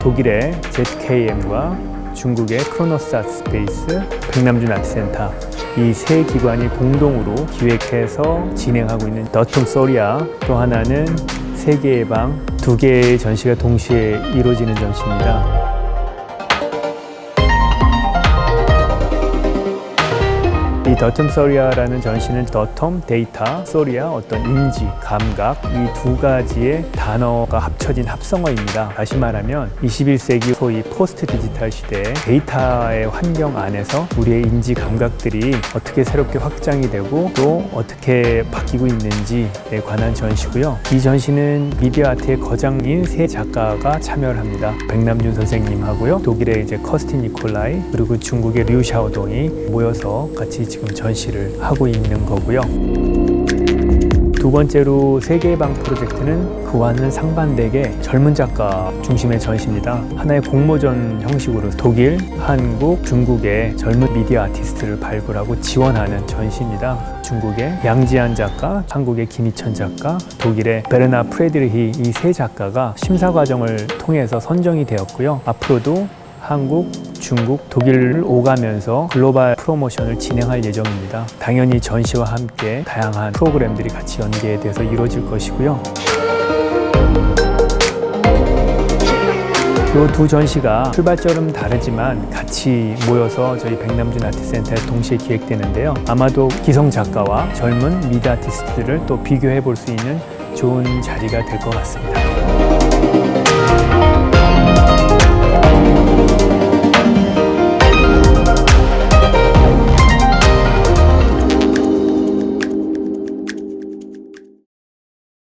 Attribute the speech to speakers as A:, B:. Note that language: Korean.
A: 독일의 ZKM과 중국의 크로노스 아트 스페이스, 백남준 아트센터 이 세 기관이 공동으로 기획해서 진행하고 있는 더톰 소리아 또 하나는 세계의 방 두 개의 전시가 동시에 이루어지는 전시입니다. 더텀 소리아라는 전시는 더텀, 데이터, 소리아, 어떤 인지, 감각 이 두 가지의 단어가 합쳐진 합성어입니다. 다시 말하면 21세기 소위 포스트 디지털 시대의 데이터의 환경 안에서 우리의 인지 감각들이 어떻게 새롭게 확장이 되고 또 어떻게 바뀌고 있는지에 관한 전시고요. 이 전시는 미디어 아트의 거장인 세 작가가 참여를 합니다. 백남준 선생님하고요. 독일의 이제 커스틴 니콜라이 그리고 중국의 류 샤오동이 모여서 같이 지금 전시를 하고 있는 거고요. 두 번째로 세계의 방 프로젝트는 그와는 상반되게 젊은 작가 중심의 전시입니다. 하나의 공모전 형식으로 독일, 한국, 중국의 젊은 미디어 아티스트를 발굴하고 지원하는 전시입니다. 중국의 양지한 작가, 한국의 김희천 작가, 독일의 베르나 프레드리히 이 세 작가가 심사 과정을 통해서 선정이 되었고요. 앞으로도 한국, 중국, 독일을 오가면서 글로벌 프로모션을 진행할 예정입니다. 당연히 전시와 함께 다양한 프로그램들이 같이 연계돼서 이루어질 것이고요. 이두 전시가 출발점은 다르지만 같이 모여서 저희 백남준 아트센터에 동시에 기획되는데요. 아마도 기성 작가와 젊은 미드 아티스트들을 또 비교해 볼 수 있는 좋은 자리가 될 것 같습니다.